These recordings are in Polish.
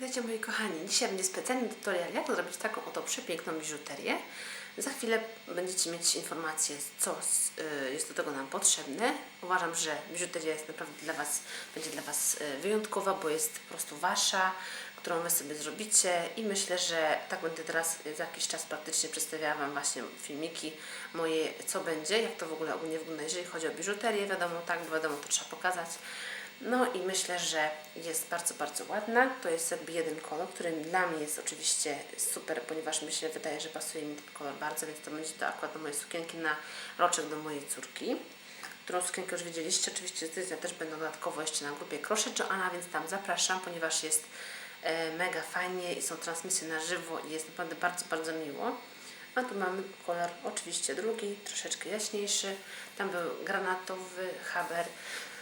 Witajcie moi kochani, dzisiaj będzie specjalny tutorial, jak zrobić taką oto przepiękną biżuterię. Za chwilę będziecie mieć informacje, co y, jest do tego nam potrzebne. Uważam, że biżuteria jest naprawdę dla Was, będzie dla Was y, wyjątkowa, bo jest po prostu Wasza, którą Wy sobie zrobicie i myślę, że tak będę teraz za jakiś czas praktycznie przedstawiała Wam właśnie filmiki moje, co będzie, jak to w ogóle ogólnie wygląda, jeżeli chodzi o biżuterię, wiadomo, tak, bo wiadomo, to trzeba pokazać. No i myślę, że jest bardzo, bardzo ładna. To jest jakby jeden kolor, który dla mnie jest oczywiście super, ponieważ mi się wydaje, że pasuje mi ten kolor bardzo, więc to będzie to akurat do mojej sukienki na roczek do mojej córki. Którą sukienkę już widzieliście, oczywiście zdjęcia też będą dodatkowo jeszcze na grupie Crochet Joanna, więc tam zapraszam, ponieważ jest e, mega fajnie i są transmisje na żywo i jest naprawdę bardzo, bardzo miło. A tu mamy kolor oczywiście drugi, troszeczkę jaśniejszy. Tam był granatowy, haber,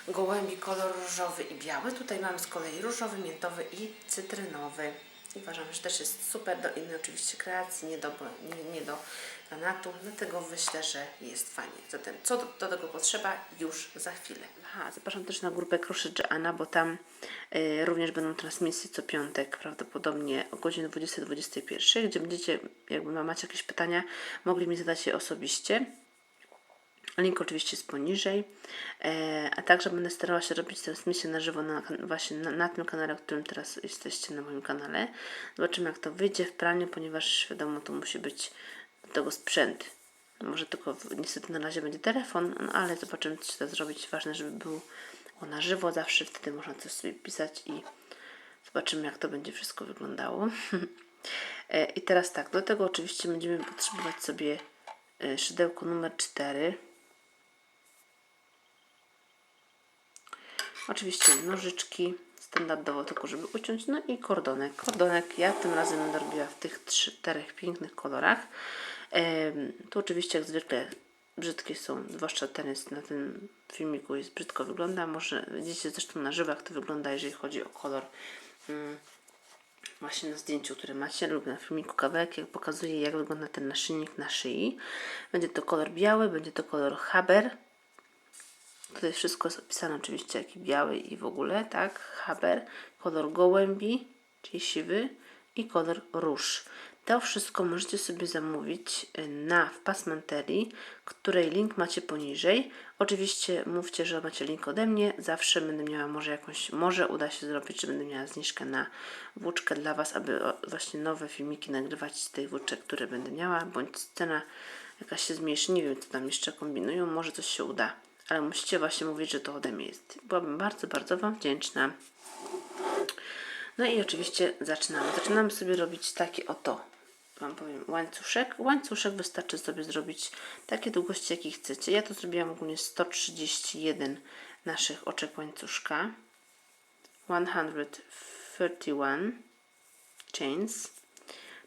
gołębi kolor różowy i biały. Tutaj mamy z kolei różowy, miętowy i cytrynowy. Uważam, że też jest super do innej oczywiście kreacji, nie do, nie, nie do granatu, dlatego myślę, że jest fajnie. Zatem co do, do tego potrzeba już za chwilę. Aha, zapraszam też na grupę Crochet Joanna, bo tam y, również będą transmisje co piątek, prawdopodobnie o godzinie 20-21, gdzie będziecie, jakby macie jakieś pytania, mogli mi zadać je osobiście. Link oczywiście jest poniżej. E, a także będę starała się robić transmisję na żywo na, właśnie na, na tym kanale, w którym teraz jesteście na moim kanale. Zobaczymy jak to wyjdzie w praniu, ponieważ wiadomo, tu musi być do tego sprzęt. Może tylko niestety na razie będzie telefon, no ale zobaczymy co się da zrobić. Ważne, żeby był on na żywo zawsze, wtedy można coś sobie pisać i zobaczymy jak to będzie wszystko wyglądało. E, I teraz tak, do tego oczywiście będziemy potrzebować sobie e, szydełko numer 4. Oczywiście nożyczki, standardowo tylko, żeby uciąć, no i kordonek. Kordonek ja tym razem będę robiła w tych czterech pięknych kolorach. Tu oczywiście jak zwykle brzydkie są, zwłaszcza ten jest na tym filmiku jest brzydko wygląda. Może widzicie zresztą na jak to wygląda, jeżeli chodzi o kolor. Mm, właśnie na zdjęciu, które macie lub na filmiku kawałek, jak pokazuje jak wygląda ten naszyjnik na szyi. Będzie to kolor biały, będzie to kolor haber. Tutaj wszystko jest opisane oczywiście, jaki biały i w ogóle, tak? Haber, kolor gołębi, czyli siwy i kolor róż. To wszystko możecie sobie zamówić y, na w Pasmanterii, której link macie poniżej. Oczywiście mówcie, że macie link ode mnie. Zawsze będę miała może jakąś, może uda się zrobić, że będę miała zniżkę na włóczkę dla Was, aby właśnie nowe filmiki nagrywać z tych włóczek, które będę miała, bądź cena jakaś się zmniejszy. Nie wiem, co tam jeszcze kombinują, może coś się uda. Ale musicie właśnie mówić, że to ode mnie jest. Byłabym bardzo, bardzo Wam wdzięczna. No i oczywiście zaczynamy. Zaczynamy sobie robić taki oto, Wam powiem, łańcuszek. Łańcuszek wystarczy sobie zrobić takie długości, jakie chcecie. Ja to zrobiłam ogólnie 131 naszych oczek łańcuszka. 131 chains.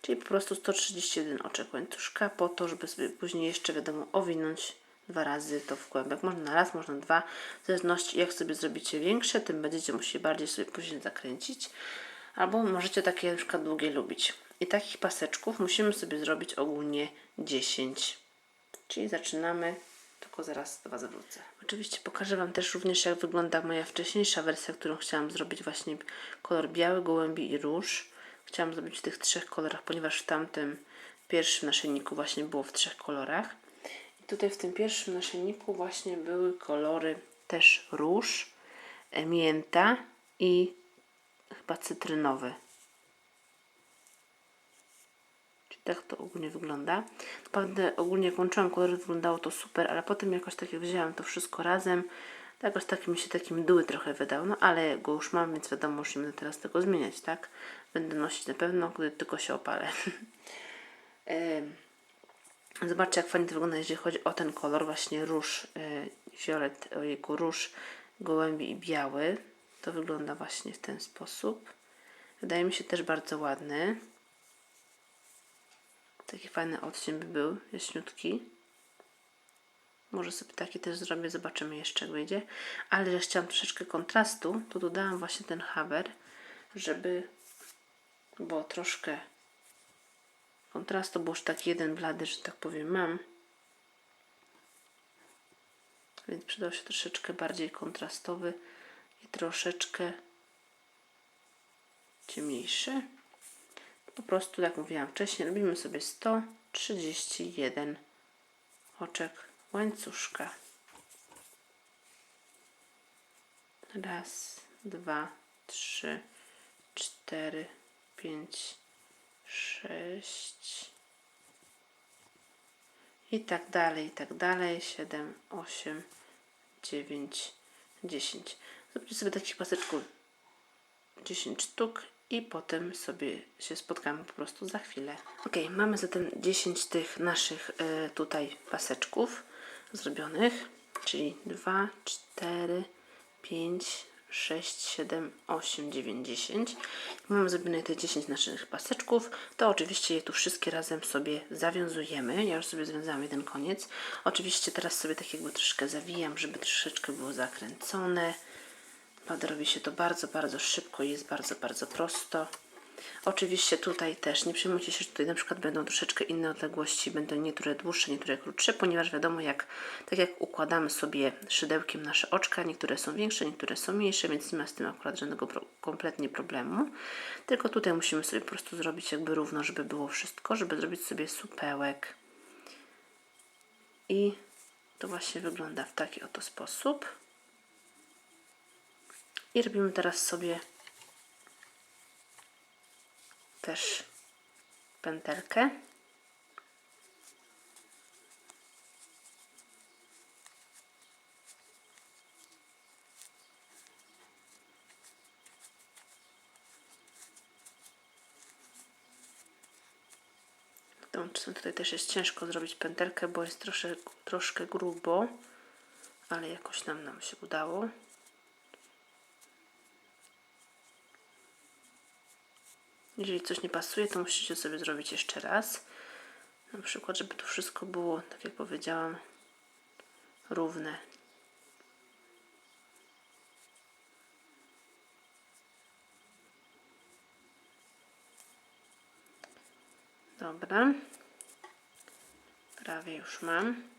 Czyli po prostu 131 oczek łańcuszka po to, żeby sobie później jeszcze wiadomo owinąć dwa razy to w kłębek. Można na raz, można dwa. W zależności jak sobie zrobicie większe, tym będziecie musieli bardziej sobie później zakręcić. Albo możecie takie na przykład długie lubić. I takich paseczków musimy sobie zrobić ogólnie 10. Czyli zaczynamy, tylko zaraz do Was wrócę. Oczywiście pokażę Wam też również jak wygląda moja wcześniejsza wersja, którą chciałam zrobić właśnie kolor biały, gołębi i róż. Chciałam zrobić w tych trzech kolorach, ponieważ w tamtym pierwszym naszyjniku właśnie było w trzech kolorach. Tutaj w tym pierwszym naszyjniku właśnie były kolory też róż, mięta i chyba cytrynowy. Tak to ogólnie wygląda. Naprawdę ogólnie jak łączyłam kolory wyglądało to super, ale potem jakoś tak jak wzięłam to wszystko razem, to jakoś tak mi się takie mdły trochę wydało, no ale go już mam, więc wiadomo, że nie będę teraz tego zmieniać, tak? Będę nosić na pewno, gdy tylko się opalę. Zobaczcie, jak fajnie to wygląda, jeżeli chodzi o ten kolor, właśnie róż, yy, fiolet, ojejku, róż, gołębi i biały. To wygląda właśnie w ten sposób. Wydaje mi się też bardzo ładny. Taki fajny odcień by był, jaśniutki. Może sobie taki też zrobię, zobaczymy jeszcze jak wyjdzie. Ale że chciałam troszeczkę kontrastu, to dodałam właśnie ten haber, żeby było troszkę kontrastu, bo już tak jeden blady, że tak powiem, mam. Więc przydał się troszeczkę bardziej kontrastowy i troszeczkę ciemniejszy. Po prostu, jak mówiłam wcześniej, robimy sobie 131 oczek łańcuszka. Raz, dwa, trzy, cztery, pięć, sześć. I tak dalej, i tak dalej. Siedem, osiem, dziewięć, dziesięć. Zróbcie sobie takich paseczków 10 sztuk i potem sobie się spotkamy po prostu za chwilę. Ok, mamy zatem 10 tych naszych y, tutaj paseczków zrobionych, czyli 2, 4, 5, 6, 7, 8, 9, 10. Mamy zrobione te 10 naszych paseczków, to oczywiście je tu wszystkie razem sobie zawiązujemy. Ja już sobie związałam jeden koniec. Oczywiście teraz sobie tak jakby troszkę zawijam, żeby troszeczkę było zakręcone. Robi się to bardzo, bardzo szybko i jest bardzo, bardzo prosto. Oczywiście tutaj też nie przejmujcie się, że tutaj na przykład będą troszeczkę inne odległości, będą niektóre dłuższe, niektóre krótsze, ponieważ wiadomo, jak tak jak układamy sobie szydełkiem nasze oczka, niektóre są większe, niektóre są mniejsze, więc nie ma z tym akurat żadnego pro, kompletnie problemu. Tylko tutaj musimy sobie po prostu zrobić jakby równo, żeby było wszystko, żeby zrobić sobie supełek. I to właśnie wygląda w taki oto sposób. I robimy teraz sobie też pętelkę. Tutaj też jest ciężko zrobić pętelkę, bo jest trosze, troszkę grubo, ale jakoś nam nam się udało. Jeżeli coś nie pasuje, to musicie sobie zrobić jeszcze raz. Na przykład, żeby to wszystko było, tak jak powiedziałam, równe. Dobra. Prawie już mam.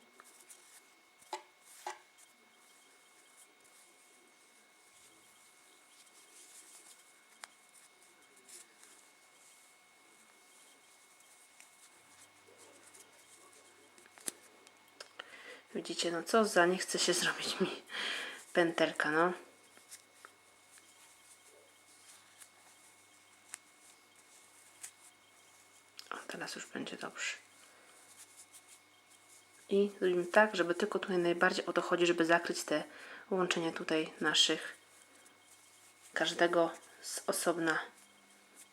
Widzicie, no co za, nie chce się zrobić mi pętelka, no. O, teraz już będzie dobrze. I zrobimy tak, żeby tylko tutaj najbardziej o to chodzi, żeby zakryć te łączenia tutaj naszych każdego z osobna.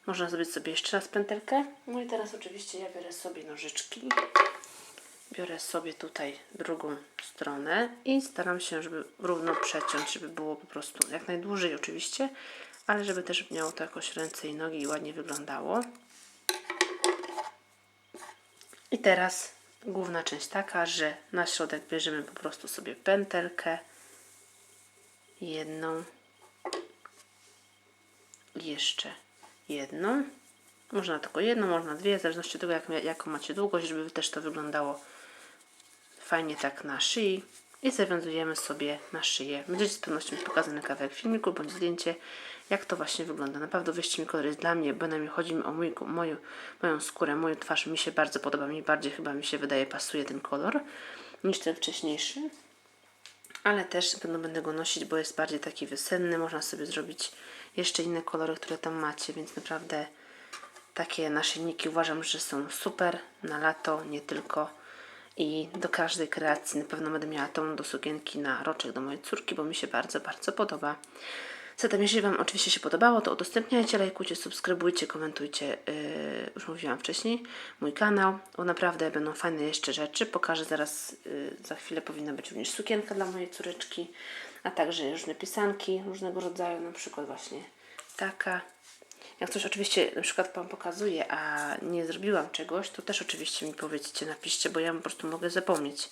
Można zrobić sobie jeszcze raz pętelkę. No i teraz oczywiście ja biorę sobie nożyczki biorę sobie tutaj drugą stronę i staram się, żeby równo przeciąć, żeby było po prostu jak najdłużej oczywiście, ale żeby też miało to jakoś ręce i nogi i ładnie wyglądało. I teraz główna część taka, że na środek bierzemy po prostu sobie pętelkę, jedną jeszcze jedną. Można tylko jedną, można dwie, w zależności od tego, jak, jaką macie długość, żeby też to wyglądało fajnie tak na szyi i zawiązujemy sobie na szyję. Będziecie z pewnością pokazany kawałek filmiku bądź zdjęcie, jak to właśnie wygląda. Naprawdę wyjście mi kolor dla mnie, bo na chodzi mi o mój, moją, moją skórę, moją twarz. Mi się bardzo podoba, mi bardziej chyba mi się wydaje pasuje ten kolor niż ten wcześniejszy. Ale też będę, będę go nosić, bo jest bardziej taki wysenny. Można sobie zrobić jeszcze inne kolory, które tam macie, więc naprawdę takie naszyjniki uważam, że są super na lato, nie tylko i do każdej kreacji na pewno będę miała tą do sukienki na roczek do mojej córki, bo mi się bardzo, bardzo podoba. Zatem jeśli Wam oczywiście się podobało, to udostępniajcie, lajkujcie, subskrybujcie, komentujcie, yy, już mówiłam wcześniej, mój kanał, bo naprawdę będą fajne jeszcze rzeczy. Pokażę zaraz, yy, za chwilę powinna być również sukienka dla mojej córeczki, a także różne pisanki różnego rodzaju, na przykład właśnie taka. Jak coś oczywiście na przykład Wam pokazuję, a nie zrobiłam czegoś, to też oczywiście mi powiedzcie, napiszcie, bo ja po prostu mogę zapomnieć.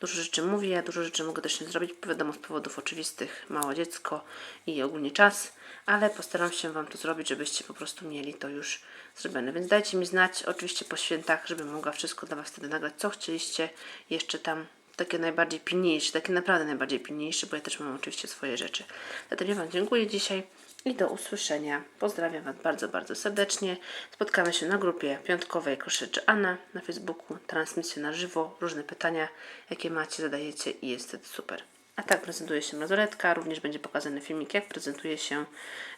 Dużo rzeczy mówię, dużo rzeczy mogę też nie zrobić, wiadomo, z powodów oczywistych, małe dziecko i ogólnie czas, ale postaram się Wam to zrobić, żebyście po prostu mieli to już zrobione. Więc dajcie mi znać, oczywiście po świętach, żebym mogła wszystko dla Was wtedy nagrać, co chcieliście jeszcze tam takie najbardziej pilniejsze, takie naprawdę najbardziej pilniejsze, bo ja też mam oczywiście swoje rzeczy. Zatem ja Wam dziękuję dzisiaj i do usłyszenia. Pozdrawiam Was bardzo, bardzo serdecznie. Spotkamy się na grupie piątkowej Koszyczy Anna na Facebooku. Transmisja na żywo, różne pytania, jakie macie, zadajecie i jest super. A tak prezentuje się bransoletka. Również będzie pokazany filmik, jak prezentuje się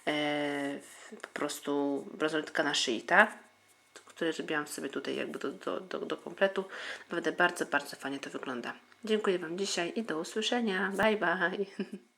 e, po prostu bransoletka na szyi, tak? które zrobiłam sobie tutaj jakby do, do, do, do kompletu. Naprawdę bardzo, bardzo fajnie to wygląda. Dziękuję Wam dzisiaj i do usłyszenia. Bye, bye.